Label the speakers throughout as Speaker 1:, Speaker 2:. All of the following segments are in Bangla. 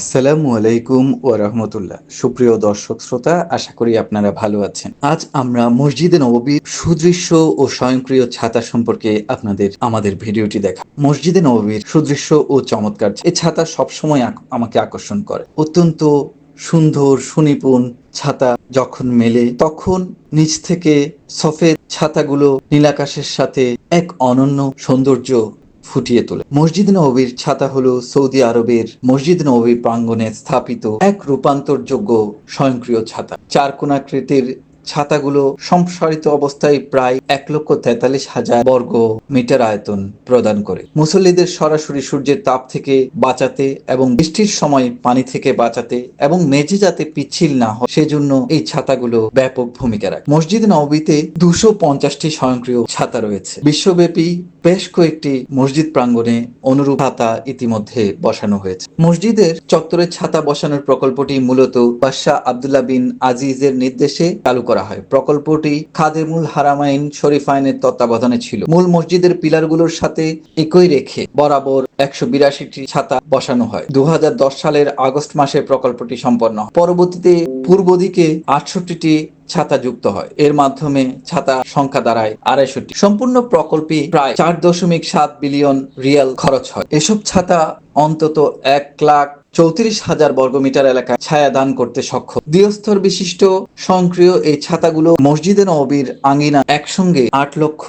Speaker 1: আসসালামু আলাইকুম ওয়া রাহমাতুল্লাহ। সুপ্রিয় দর্শক শ্রোতা, আশা করি আপনারা ভালো আছেন। আজ আমরা মসজিদে নববীর সুদৃশ্য ও স্বয়ংক্রিয় ছাতা সম্পর্কে আপনাদের, আমাদের ভিডিওটি দেখা। মসজিদে নববীর সুদৃশ্য ও চমৎকার এই ছাতা সবসময় আমাকে আকর্ষণ করে। অত্যন্ত সুন্দর, সুনিপুণ ছাতা যখন মেলে, তখন নিচ থেকে সফেদ ছাতাগুলো নীলাকাশের সাথে এক অনন্য সৌন্দর্য ফুটিয়ে তোলে। মসজিদ নবীর ছাতা হলো সৌদি আরবের মসজিদ নবী প্রাঙ্গনে স্থাপিত এক রূপান্তরযোগ্য স্বয়ংক্রিয় ছাতা। চার কোণাকৃতির ছাতাগুলো সম্প্রসারিত অবস্থায় প্রায় এক লক্ষ তেতাল্লিশ হাজার বর্গ মিটার আয়তন প্রদান করে। মুসল্লিদের সরাসরি সূর্যের তাপ থেকে বাঁচাতে এবং বৃষ্টির সময় পানি থেকে বাঁচাতে এবং মেঝে যাতে পিচ্ছিল না হয়, সেজন্য এই ছাতাগুলো ব্যাপক ভূমিকা রাখে। মসজিদ নবীতে দুশো পঞ্চাশটি স্বয়ংক্রিয় ছাতা রয়েছে। বিশ্বব্যাপী বেশ কয়েকটি মসজিদ প্রাঙ্গণে অনুরূপ ছাতা ইতিমধ্যে বসানো হয়েছে। মসজিদের চত্বরে ছাতা বসানোর প্রকল্পটি মূলত বাদশাহ আবদুল্লাহ বিন আজিজের নির্দেশে চালু করা হয়। প্রকল্পটি খাদেমুল হারামাইন শরীফাইনের তত্ত্বাবধানে ছিল। মূল মসজিদের পিলারগুলোর সাথে একই রেখে বরাবর একশো বিরাশিটি ছাতা বসানো হয়। দু সালের আগস্ট মাসে প্রকল্পটি সম্পন্ন পরবর্তীতে পূর্ব দিকে আটষট্টিটি ছাতা যুক্ত হয়। এর মাধ্যমে ছাতা সংখ্যা দাঁড়ায় আড়াইশোটি। সম্পূর্ণ প্রকল্পে প্রায় চার দশমিক সাত বিলিয়ন রিয়াল খরচ হয়। এসব ছাতা অন্তত এক লাখ চৌত্রিশ হাজার বর্গমিটার এলাকায় ছায়া দান করতে সক্ষম। দ্বিস্তর বিশিষ্ট সক্রিয় এই ছাতাগুলো মসজিদে নবীর আঙ্গিনা একসঙ্গে আট লক্ষ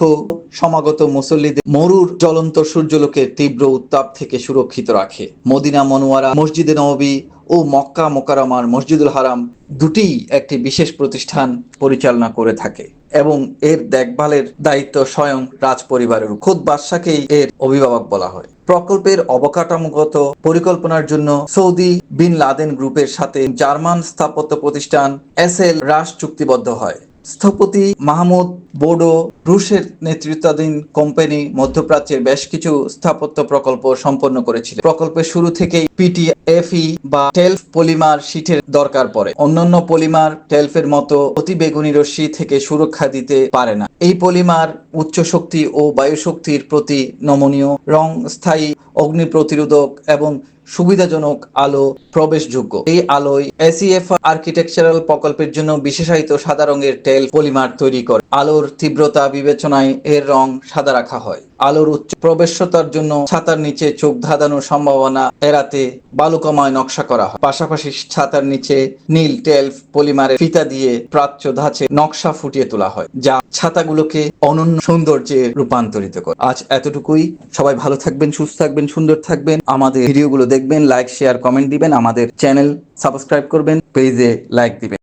Speaker 1: সমাগত মুসল্লিদের মরুর জ্বলন্ত সূর্যলোকের তীব্র উত্তাপ থেকে সুরক্ষিত রাখে। মদিনা মনোয়ারা মসজিদে নবী ও মক্কা মোকারমার মসজিদুল হারাম দুটি একটি বিশেষ প্রতিষ্ঠান পরিচালনা করে থাকে এবং এর দেখভালের দায়িত্ব স্বয়ং রাজ পরিবারের খোদ বাদশাকেই এর অভিভাবক বলা হয়। প্রকল্পের অবকাঠামোগত পরিকল্পনার জন্য সৌদি বিন লাদেন গ্রুপের সাথে জার্মান স্থাপত্য প্রতিষ্ঠান এস এল রাস চুক্তিবদ্ধ হয়। স্থপতি মাহমুদ বোডো রুশের নেতৃত্বাধীন কোম্পানি মধ্যপ্রাচ্যের বেশ কিছু স্থাপত্য প্রকল্প সম্পন্ন করেছিল প্রকল্পের শুরু থেকেই পিটিএফই বা টেলফ পলিমার শীটের দরকার পড়ে। অন্যান্য পলিমার টেলফের মতো অতি বেগুনি রশ্মি থেকে সুরক্ষা দিতে পারে না। এই পলিমার উচ্চ শক্তি ও বায়ুশক্তির প্রতি নমনীয়, রং স্থায়ী, অগ্নি প্রতিরোধক এবং সুবিধাজনক আলো প্রবেশযোগ্য। এই আলোয় এসিএফ আর্কিটেকচারাল প্রকল্পের জন্য বিশেষায়িত সাদা রঙের টেল পলিমার তৈরি করে। আলোর তীব্রতা বিবেচনায় এর রং সাদা রাখা হয়। আলোর উচ্চ প্রবেশতার জন্য ছাতার নিচে চোখ ধাঁধানোর সম্ভাবনা এড়াতে বালুকাময় নকশা করা হয়। পাশাপাশি ছাতার নিচে নীল টেলফ, পলিমারের ফিতা দিয়ে প্রাচ্য ধাঁচে নকশা ফুটিয়ে তোলা হয়, যা ছাতাগুলোকে অনন্য সৌন্দর্যে রূপান্তরিত করে। আজ এতটুকুই। সবাই ভালো থাকবেন, সুস্থ থাকবেন, সুন্দর থাকবেন। আমাদের ভিডিওগুলো দেখবেন লাইক শেয়ার কমেন্ট দিবেন। আমাদের চ্যানেল সাবস্ক্রাইব করবেন, পেজে লাইক দিবেন।